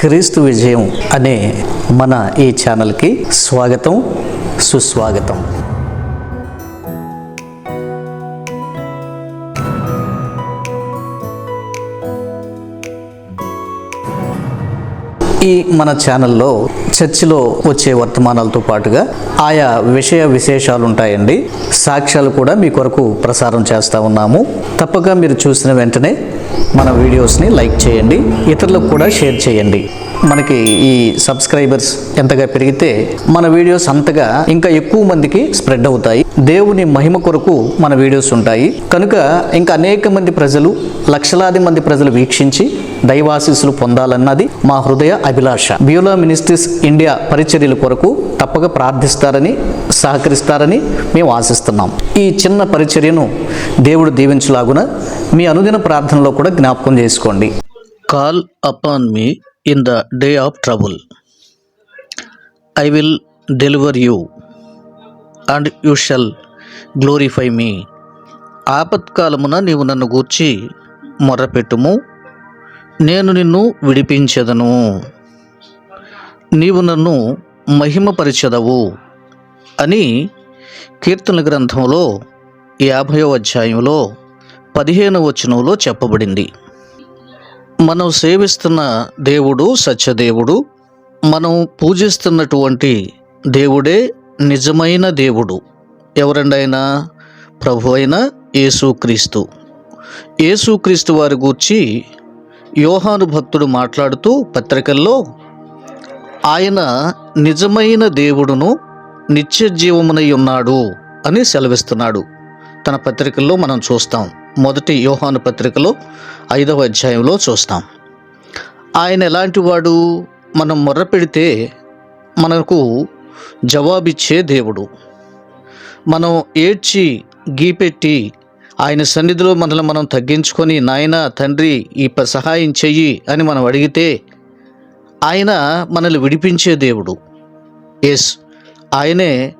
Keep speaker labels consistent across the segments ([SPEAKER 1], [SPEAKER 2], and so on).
[SPEAKER 1] క్రీస్తు విజయం అనే మన ఈ ఛానల్కి స్వాగతం సుస్వాగతం. ఈ మన ఛానల్లో చర్చిలో వచ్చే వర్తమానాలతో పాటుగా ఆయా విషయ విశేషాలు ఉంటాయండి సాక్ష్యాలు కూడా మీ కొరకు ప్రసారం చేస్తూ ఉన్నాము. తప్పక మీరు చూసిన వెంటనే మన వీడియోస్ని లైక్ చేయండి ఇతరులకు కూడా షేర్ చేయండి. మనకి ఈ సబ్స్క్రైబర్స్ ఎంతగా పెరిగితే మన వీడియోస్ అంతగా ఇంకా ఎక్కువ మందికి స్ప్రెడ్ అవుతాయి. దేవుని మహిమ కొరకు మన వీడియోస్ ఉంటాయి. కనుక ఇంకా అనేక మంది ప్రజలు లక్షలాది మంది ప్రజలు వీక్షించి దైవాశీస్సులు పొందాలన్నది మా హృదయ అభిలాష. బ్యూలో మినిస్ట్రీస్ ఇండియా పరిచర్యల కొరకు తప్పక ప్రార్థిస్తారని సహకరిస్తారని మేము ఆశిస్తున్నాం. ఈ చిన్న పరిచర్యను దేవుడు దీవించులాగున మీ అనుదిన ప్రార్థనలో కూడా జ్ఞాపకం చేసుకోండి. Call upon me in the day of trouble I will deliver you and you shall glorify me ఆపత్కాలమున నీవు నన్ను గూర్చి మొర్రపెట్టుము నేను నిన్ను విడిపించెదను. నీవు నన్ను మహిమపరిచెదవు అని కీర్తన గ్రంథంలో యాభయో అధ్యాయంలో పదిహేను వచనంలో చెప్పబడింది. మనం సేవిస్తున్న దేవుడు సత్యదేవుడు మనం పూజిస్తున్నటువంటి దేవుడే నిజమైన దేవుడు. ఎవరండైనా ప్రభు అయిన యేసుక్రీస్తు యేసుక్రీస్తు వారి గూర్చి యోహాను భక్తుడు మాట్లాడుతూ పత్రికల్లో ఆయన నిజమైన దేవుడును నిత్య జీవమునై ఉన్నాడు అని సెలవిస్తున్నాడు. తన పత్రికల్లో మనం చూస్తాం. మొదటి యోహాను పత్రికలో ఐదవ అధ్యాయంలో చూస్తాం. ఆయన ఎలాంటి వాడు? మనం మొర్ర పెడితే మనకు జవాబిచ్చే దేవుడు. మనం ఏడ్చి గీపెట్టి ఆయన సన్నిధిలో మనల్ని మనం తగ్గించుకొని నాయన తండ్రి ఈ సహాయం చెయ్యి అని మనం అడిగితే ఆయన మనల్ని విడిపించే దేవుడు. ఎస్ ఆయనే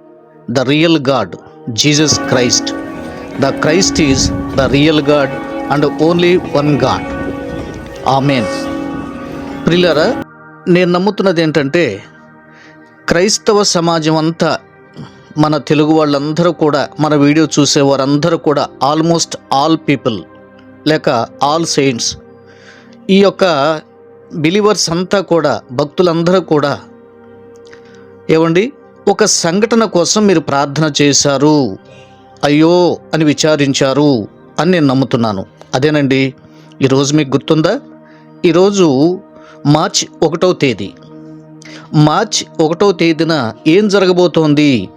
[SPEAKER 1] the real God Jesus Christ. The Christ is the real God and only one God. Amen. ప్రిల్లరా నేను నమ్ముతున్నది ఏంటంటే క్రైస్తవ సమాజం అంతా మన తెలుగు వాళ్ళందరూ కూడా మన వీడియో చూసే వారందరూ కూడా ఆల్మోస్ట్ ఆల్ పీపుల్ లేక ఆల్ సెయింట్స్ ఈ యొక్క బిలీవర్స్ అంతా కూడా భక్తులందరూ కూడా ఏమండి ఒక సంఘటన కోసం మీరు ప్రార్థన చేశారు. అయ్యో అని విచారించారు అని నేను నమ్ముతున్నాను. అదేనండి ఈరోజు మీకు గుర్తుందా? ఈరోజు మార్చ్ ఒకటో తేదీ. మార్చ్ ఒకటో తేదీన ఏం జరగబోతోంది?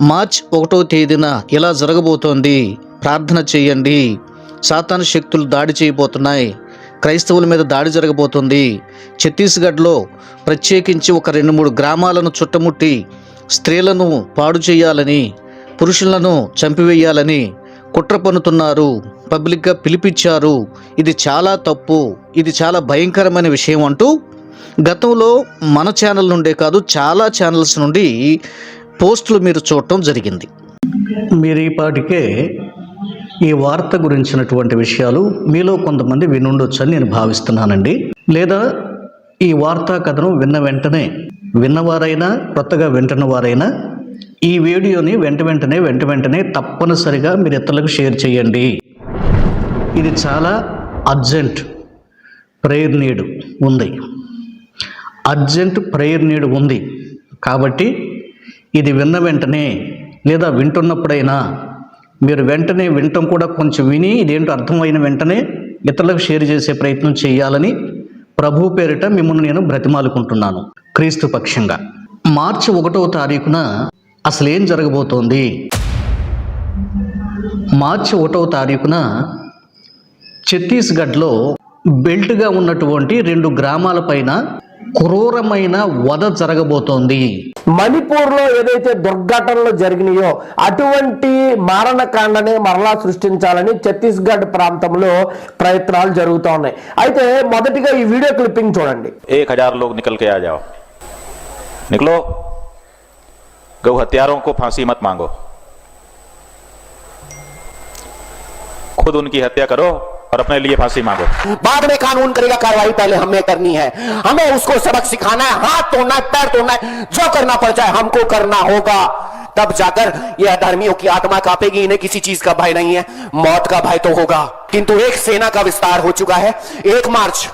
[SPEAKER 1] మార్చ్ ఒకటో తేదీన ఎలా జరగబోతోంది? ప్రార్థన చేయండి. సాతాను శక్తులు దాడి చేయబోతున్నాయి. క్రైస్తవుల మీద దాడి జరగబోతుంది. ఛత్తీస్గఢ్లో ప్రత్యేకించి ఒక రెండు మూడు గ్రామాలను చుట్టముట్టి స్త్రీలను పాడు చేయాలని పురుషులను చంపివేయాలని కుట్ర పన్నుతున్నారు. పబ్లిక్గా పిలిపించారు. ఇది చాలా తప్పు. ఇది చాలా భయంకరమైన విషయం అంటూ గతంలో మన ఛానల్ నుండే కాదు చాలా ఛానల్స్ నుండి పోస్టులు మీరు చూడటం జరిగింది. మీరు ఈ పాటికే ఈ వార్త గురించినటువంటి విషయాలు మీలో కొంతమంది వినుండొచ్చని నేను భావిస్తున్నానండి. లేదా ఈ వార్తా కథను విన్న వెంటనే విన్నవారైనా కొత్తగా వింటున్న వారైనా ఈ వీడియోని వెంట వెంటనే వెంట వెంటనే తప్పనిసరిగా మీరు ఇతరులకు షేర్ చేయండి. ఇది చాలా అర్జెంట్ ప్రేయర్ నీడ్ ఉంది. అర్జెంట్ ప్రేయర్ నీడ్ ఉంది. కాబట్టి ఇది విన్న వెంటనే లేదా వింటున్నప్పుడైనా మీరు వెంటనే వినటం కూడా కొంచెం విని ఇదేంటో అర్థమైన వెంటనే ఇతరులకు షేర్ చేసే ప్రయత్నం చేయాలని ప్రభు పేరిట మిమ్మల్ని నేను బ్రతిమాలుకుంటున్నాను. క్రీస్తు పక్షంగా మార్చి ఒకటవ తారీఖున అసలు ఏం జరగబోతోంది? మార్చి ఒకటవ తారీఖున ఛత్తీస్గఢ్లో బెల్ట్గా ఉన్నటువంటి రెండు గ్రామాల పైన క్రూరమైన వధ జరగబోతోంది.
[SPEAKER 2] మణిపూర్లో ఏదైతే దుర్ఘటనలు జరిగినాయో అటువంటి మారణకాండనే మరలా సృష్టించాలని ఛత్తీస్గఢ్ ప్రాంతంలో ప్రయత్నాలు జరుగుతూ ఉన్నాయి అయితే మొదటిగా ఈ వీడియో క్లిప్పింగ్ చూడండి.
[SPEAKER 3] ఏ కజార్లో లోగ్ కే నికలో. गौ हत्यारों को फांसी मत मांगो। खुद उनकी हत्या करो और अपने लिए फांसी मांगो।
[SPEAKER 4] बाद में कानून करेगा, कार्रवाई पहले हमें करनी है। हमें उसको सबक सिखाना है, हाथ तोड़ना है, पैर तोड़ना है, जो करना पड़ जाए हमको करना होगा। तब जाकर ये अधर्मियों की आत्मा कापेगी, इन्हें किसी चीज़ का भय नहीं है, मौत का भय तो होगा। किंतु एक सेना का विस्तार हो चुका है, एक मार्च।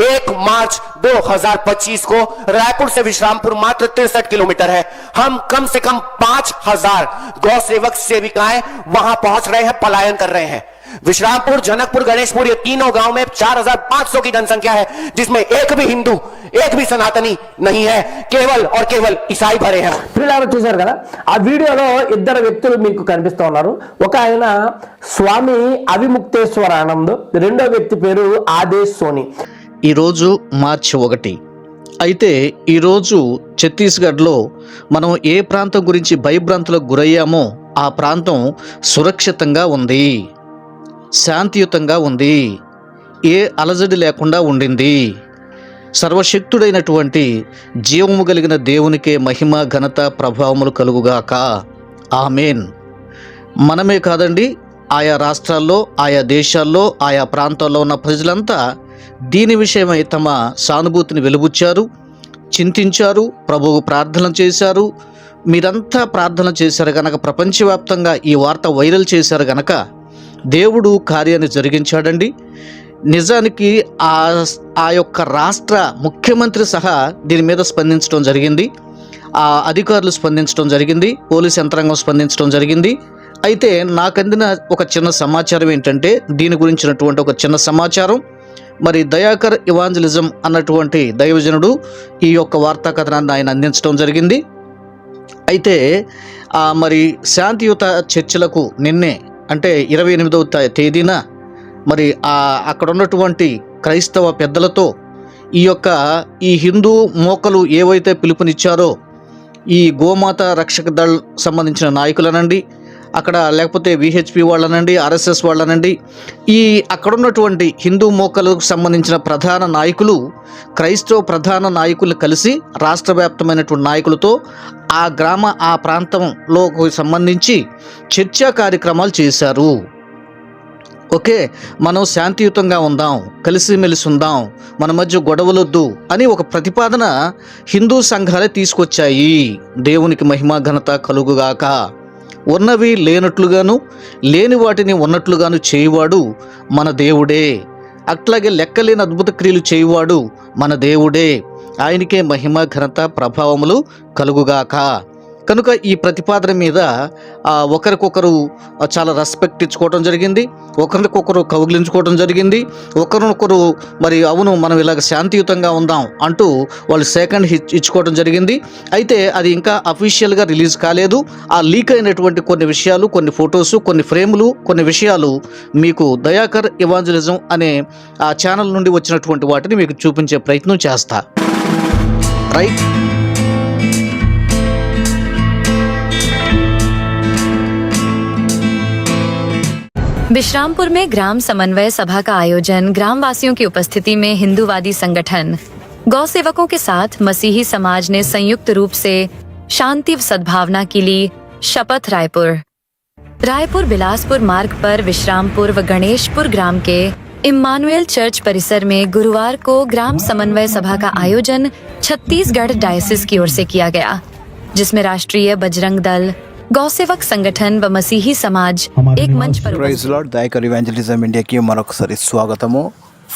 [SPEAKER 4] एक मार्च 2025 को रायपुर से विश्रामपुर मात्र तिरसठ किलोमीटर है हम कम से कम पांच हजार गौ सेवक सेविकाएं वहां पहुंच रहे हैं पलायन कर रहे हैं विश्रामपुर जनकपुर गणेशपुर ये तीनों गांव में 4,500 की जनसंख्या है जिसमें एक भी हिंदू एक भी सनातनी नहीं है केवल और केवल ईसाई भरे हैं
[SPEAKER 2] పిల్లలు చూశారు కదా ఆ వీడియోలో ఇద్దరు వ్యక్తులు మీకు కనిపిస్తూ ఉన్నారు ఒక ఆయన స్వామి అవిముక్తేశ్వర ఆనంద్ రెండో వ్యక్తి పేరు ఆదేశ్ సోని
[SPEAKER 1] ఈరోజు మార్చి ఒకటి. అయితే ఈరోజు ఛత్తీస్గఢ్లో మనం ఏ ప్రాంతం గురించి భయభ్రాంతులకు గురయ్యామో ఆ ప్రాంతం సురక్షితంగా ఉంది. శాంతియుతంగా ఉంది. ఏ అలజడి లేకుండా ఉండింది. సర్వశక్తుడైనటువంటి జీవము కలిగిన దేవునికే మహిమ ఘనత ప్రభావములు కలుగుగాక. ఆమెన్. మనమే కాదండి ఆయా రాష్ట్రాల్లో ఆయా దేశాల్లో ఆయా ప్రాంతాల్లో ఉన్న ప్రజలంతా దీని విషయమై తమ సానుభూతిని వెలుబుచ్చారు చింతించారు ప్రభువు ప్రార్థన చేశారు. మీరంతా ప్రార్థన చేశారు గనక ప్రపంచవ్యాప్తంగా ఈ వార్త వైరల్ చేశారు గనక దేవుడు కార్యాన్ని జరిగించాడండి. నిజానికి ఆ ఆ యొక్క రాష్ట్ర ముఖ్యమంత్రి సహా దీని మీద స్పందించడం జరిగింది. ఆ అధికారులు స్పందించడం జరిగింది పోలీస్ యంత్రాంగం స్పందించడం జరిగింది. అయితే నాకు అందిన ఒక చిన్న సమాచారం ఏంటంటే దీని గురించినటువంటి ఒక చిన్న సమాచారం. మరి దయాకర్ ఇవాంజలిజం అన్నటువంటి దైవజనుడు ఈ యొక్క వార్తా కథనాన్ని ఆయన అందించడం జరిగింది. అయితే ఆ మరి శాంతియుత చర్చలకు నిన్నే అంటే ఇరవై ఎనిమిదవ తేదీన మరి అక్కడ ఉన్నటువంటి క్రైస్తవ పెద్దలతో ఈ యొక్క ఈ హిందూ మోకలు ఏవైతే పిలుపునిచ్చారో ఈ గోమాత రక్షక దళ్ సంబంధించిన నాయకులనండి అక్కడ లేకపోతే విహెచ్పి వాళ్ళనండి ఆర్ఎస్ఎస్ వాళ్ళనండి. ఈ అక్కడున్నటువంటి హిందూ మోకలకు సంబంధించిన ప్రధాన నాయకులు క్రైస్తవ ప్రధాన నాయకులు కలిసి రాష్ట్ర వ్యాప్తమైనటువంటి నాయకులతో ఆ గ్రామ ఆ ప్రాంతంలో సంబంధించి చర్చా కార్యక్రమాలు చేశారు. ఓకే మనం శాంతియుతంగా ఉందాం కలిసిమెలిసి ఉందాం మన మధ్య గొడవలొద్దు అని ఒక ప్రతిపాదన హిందూ సంఘాలే తీసుకొచ్చాయి. దేవునికి మహిమ ఘనత కలుగుగాక. ఉన్నవి లేనట్లుగాను లేని వాటిని ఉన్నట్లుగాను చేయువాడు మన దేవుడే. అట్లాగే లెక్కలేని అద్భుత క్రియలు చేయువాడు మన దేవుడే. ఆయనకే మహిమ ఘనత ప్రభావములు కలుగుగాక. కనుక ఈ ప్రతిపాదన మీద ఒకరికొకరు చాలా రెస్పెక్ట్ ఇచ్చుకోవడం జరిగింది. ఒకరికొకరు కౌగిలించుకోవడం జరిగింది. ఒకరినొకరు మరి అవును మనం ఇలాగ శాంతియుతంగా ఉందాం అంటూ వాళ్ళు సెకండ్ హిచ్ ఇచ్చుకోవడం జరిగింది. అయితే అది ఇంకా అఫీషియల్గా రిలీజ్ కాలేదు. ఆ లీక్ అయినటువంటి కొన్ని విషయాలు కొన్ని ఫొటోస్ కొన్ని ఫ్రేములు కొన్ని విషయాలు మీకు దయాకర్ ఇవాంజలిజం అనే ఆ ఛానల్ నుండి వచ్చినటువంటి వాటిని మీకు చూపించే ప్రయత్నం చేస్తా. రైట్
[SPEAKER 5] विश्रामपुर में ग्राम समन्वय सभा का आयोजन ग्राम वासियों की उपस्थिति में हिंदूवादी संगठन। गौ सेवकों के साथ मसीही समाज ने संयुक्त रूप से शांति व सद्भावना की ली शपथ रायपुर। रायपुर बिलासपुर मार्ग पर विश्रामपुर व गणेशपुर ग्राम के इम्मानुएल चर्च परिसर में गुरुवार को ग्राम समन्वय सभा का आयोजन छत्तीसगढ़ डायसिस की ओर से किया गया, जिसमें राष्ट्रीय बजरंग दल గౌసేవక్ సంగఠన్ వ మసీహీ సమాజ్ ఏక్ మంచ్ పర్
[SPEAKER 6] ప్రైజ్ లార్డ్ దయకర్ ఇవాంజలిజం ఇండియాకి మరొకసారి స్వాగతము.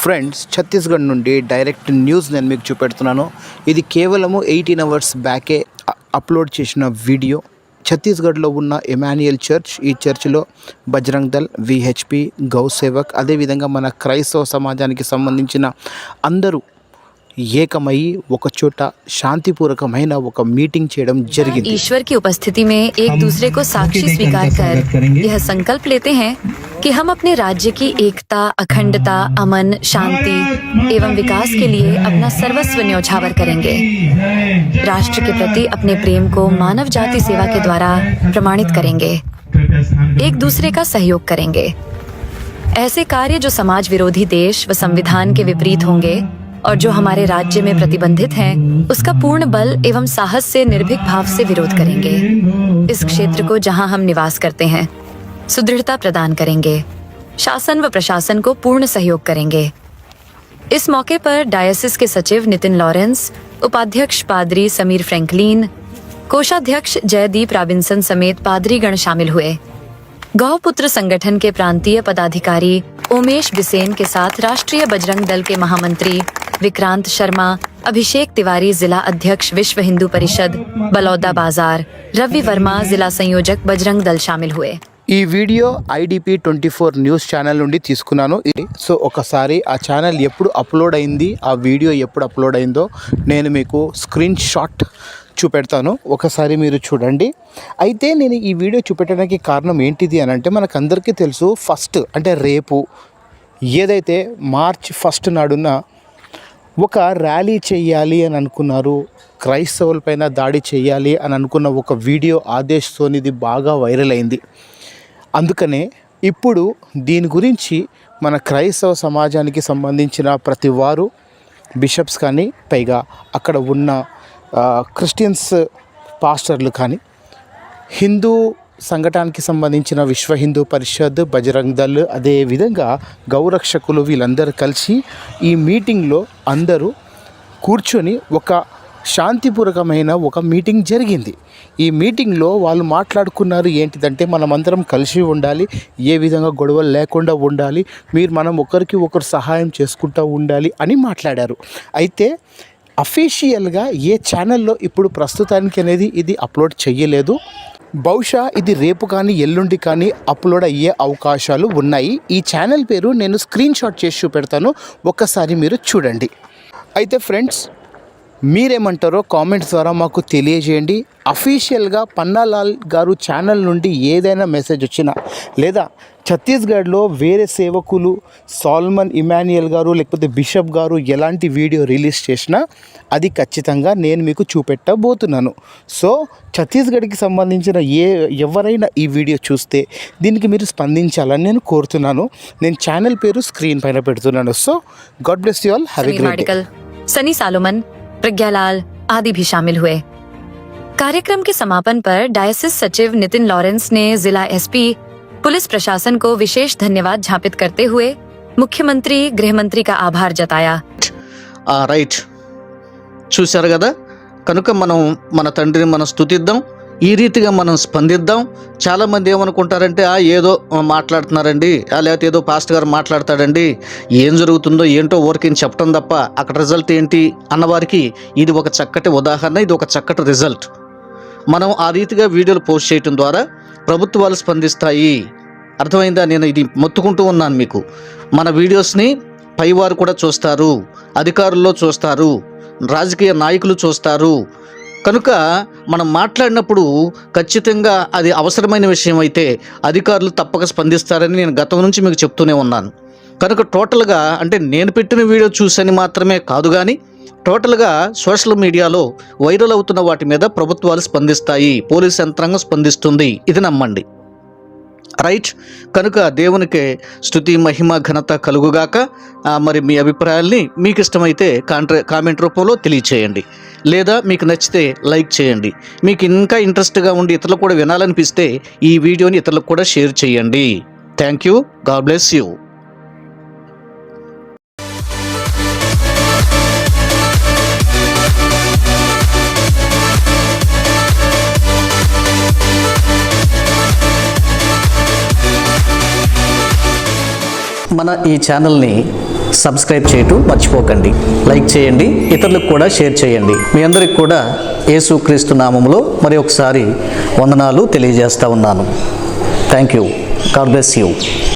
[SPEAKER 6] ఫ్రెండ్స్ ఛత్తీస్గఢ్ నుండి డైరెక్ట్ న్యూస్ నేను మీకు చూపెడుతున్నాను. ఇది కేవలము ఎయిటీన్ అవర్స్ బ్యాకే అప్లోడ్ చేసిన వీడియో ఛత్తీస్గఢ్లో ఉన్న ఎమాన్యుయల్ చర్చ్ ఈ చర్చ్లో బజరంగ్ దల్ విహెచ్పి గౌసేవక్ అదేవిధంగా మన క్రైస్తవ సమాజానికి సంబంధించిన అందరూ ఏకమై ఒక చోట శాంతిపూర్వకమైన ఒక మీటింగ్ చేయడం జరిగింది
[SPEAKER 5] ईश्वर की उपस्थिति में एक दूसरे को साक्षी स्वीकार कर यह संकल्प लेते हैं कि हम अपने राज्य की एकता अखंडता अमन शांति एवं विकास के लिए अपना सर्वस्व न्यौछावर करेंगे राष्ट्र के प्रति अपने प्रेम को मानव जाति सेवा के द्वारा प्रमाणित करेंगे एक दूसरे का सहयोग करेंगे ऐसे कार्य जो समाज विरोधी देश व संविधान के विपरीत होंगे और जो हमारे राज्य में प्रतिबंधित हैं, उसका पूर्ण बल एवं साहस से निर्भीक भाव से विरोध करेंगे। इस क्षेत्र को जहाँ हम निवास करते हैं सुदृढ़ता प्रदान करेंगे। शासन व प्रशासन को पूर्ण सहयोग करेंगे। इस मौके पर डायसिस के सचिव नितिन लॉरेंस उपाध्यक्ष पादरी समीर फ्रैंकलिन कोषाध्यक्ष जयदीप रॉबिन्सन समेत पादरीगण शामिल हुए। गौपुत्र संगठन के प्रांतीय पदाधिकारी उमेश बिसेन के साथ राष्ट्रीय बजरंग दल के महामंत्री विक्रांत शर्मा अभिषेक तिवारी जिला अध्यक्ष विश्व हिंदू परिषद बलौदा बाजार रवि वर्मा जिला संयोजक बजरंग दल शामिल हुए
[SPEAKER 6] ఈ video IDP twenty four news channel నుండి తీసుకున్నాను ఇది సో ఒకసారి ఆ ఛానల్ ఎప్పుడు అప్లోడ్ అయింది ఆ వీడియో ఎప్పుడు అప్లోడ్ అయిందో నేను మీకు స్క్రీన్ షాట్ చూపెడతాను ఒకసారి మీరు చూడండి అయితే నేను ఈ వీడియో చూపెట్టడానికి కారణం ఏంటిది అని అంటే మనకందరికీ తెలుసు ఫస్ట్ అంటే రేపు ఏదైతే మార్చ్ ఫస్ట్ నాడున్న ఒక ర్యాలీ చేయాలి అని అనుకున్నారు. క్రైస్తవులపైన దాడి చేయాలి అని అనుకున్న ఒక వీడియో ఆదేశ్తోనిది బాగా వైరల్ అయింది. అందుకనే ఇప్పుడు దీని గురించి మన క్రైస్తవ సమాజానికి సంబంధించిన ప్రతి వారు బిషప్స్ కానీ పైగా అక్కడ ఉన్న క్రిస్టియన్స్ పాస్టర్లు కానీ హిందూ సంఘటానికి సంబంధించిన విశ్వ హిందూ పరిషత్ బజరంగ్ దళ్ అదేవిధంగా గౌరక్షకులు వీళ్ళందరూ కలిసి ఈ మీటింగ్లో అందరూ కూర్చొని ఒక శాంతిపూర్వకమైన ఒక మీటింగ్ జరిగింది. ఈ మీటింగ్లో వాళ్ళు మాట్లాడుకున్నారు ఏంటిదంటే మనమందరం కలిసి ఉండాలి ఏ విధంగా గొడవలు లేకుండా ఉండాలి మీరు మనం ఒకరికి ఒకరు సహాయం చేసుకుంటూ ఉండాలి అని మాట్లాడారు. అయితే అఫీషియల్గా ఏ ఛానల్లో ఇప్పుడు ప్రస్తుతానికి అనేది ఇది అప్లోడ్ చేయలేదు బహుశా ఇది రేపు కానీ ఎల్లుండి కానీ అప్లోడ్ అయ్యే అవకాశాలు ఉన్నాయి. ఈ ఛానల్ పేరు నేను స్క్రీన్ షాట్ చేసి చూపెడతాను. ఒక్కసారి మీరు చూడండి. అయితే ఫ్రెండ్స్ మీరేమంటారో కామెంట్స్ ద్వారా మాకు తెలియజేయండి. అఫీషియల్గా పన్నాలాల్ గారు ఛానల్ నుండి ఏదైనా మెసేజ్ వచ్చినా లేదా ఛత్తీస్గఢ్లో వేరే సేవకులు సాల్మన్ ఇమాన్యుయల్ గారు లేకపోతే బిషప్ గారు ఎలాంటి వీడియో రిలీజ్ చేసినా అది ఖచ్చితంగా నేను మీకు చూపెట్టబోతున్నాను సో ఛత్తీస్గఢ్కి సంబంధించిన ఏ ఎవరైనా ఈ వీడియో చూస్తే దీనికి మీరు స్పందించాలని నేను కోరుతున్నాను నేను ఛానల్ పేరు స్క్రీన్ పైన పెడుతున్నాను so God bless you all have a
[SPEAKER 5] Sameer
[SPEAKER 6] great day
[SPEAKER 5] Vadikal Sunny Solomon Pragyalal आदि भी शामिल हुए कार्यक्रम के समापन पर डायसिस सचिव नितिन लॉरेंस ने जिला एसपी पुलिस प्रशासन को विशेष धन्यवाद ज्ञापित करते हुए मुख्यमंत्री गृह मंत्री का आभार जताया
[SPEAKER 1] ఆ రైట్ చూశారు కదా కనుక మనం మన తండ్రిని మనం స్తుతిద్దాం ఈ రీతిగా మనం స్పందిద్దాం చాలామంది ఏమనుకుంటారంటే ఆ ఏదో మాట్లాడుతున్నారండి ఆ లేకపోతే ఏదో పాస్ట్ గారు మాట్లాడతాడండి ఏం జరుగుతుందో ఏంటో ఊరికేం చెప్పడం తప్ప అక్కడ రిజల్ట్ ఏంటి అన్నవారికి ఇది ఒక చక్కటి ఉదాహరణ ఇది ఒక చక్కటి రిజల్ట్ మనం ఆ రీతిగా వీడియోలు పోస్ట్ చేయటం ద్వారా ప్రభుత్వాలు స్పందిస్తాయి. అర్థమైందా? నేను ఇది మొత్తుకుంటూ ఉన్నాను మీకు. మన వీడియోస్ని పైవారు కూడా చూస్తారు అధికారుల్లో చూస్తారు రాజకీయ నాయకులు చూస్తారు. కనుక మనం మాట్లాడినప్పుడు ఖచ్చితంగా అది అవసరమైన విషయం అయితే అధికారులు తప్పక స్పందిస్తారని నేను గతం నుంచి మీకు చెప్తూనే ఉన్నాను. కనుక టోటల్గా అంటే నేను పెట్టిన వీడియో చూసని మాత్రమే కాదు కానీ టోటల్గా సోషల్ మీడియాలో వైరల్ అవుతున్న వాటి మీద ప్రభుత్వాలు స్పందిస్తాయి. పోలీస్ యంత్రాంగం స్పందిస్తుంది. ఇది నమ్మండి. రైట్. కనుక దేవునికి స్థుతి మహిమ ఘనత కలుగుగాక. మరి మీ అభిప్రాయాల్ని మీకు ఇష్టమైతే కాంట్రా కామెంట్ రూపంలో తెలియచేయండి. లేదా మీకు నచ్చితే లైక్ చేయండి. మీకు ఇంకా ఇంట్రెస్ట్గా ఉండి ఇతరులకు కూడా వినాలనిపిస్తే ఈ వీడియోని ఇతరులకు కూడా షేర్ చేయండి. Thank you. God bless you. మన ఈ ఛానల్ని సబ్స్క్రైబ్ చేయటం మర్చిపోకండి. లైక్ చేయండి ఇతరులకు కూడా షేర్ చేయండి. మీ అందరికి కూడా యేసుక్రీస్తు నామములో మరి ఒకసారి వందనాలు తెలియజేస్తా ఉన్నాను. Thank you. God bless you.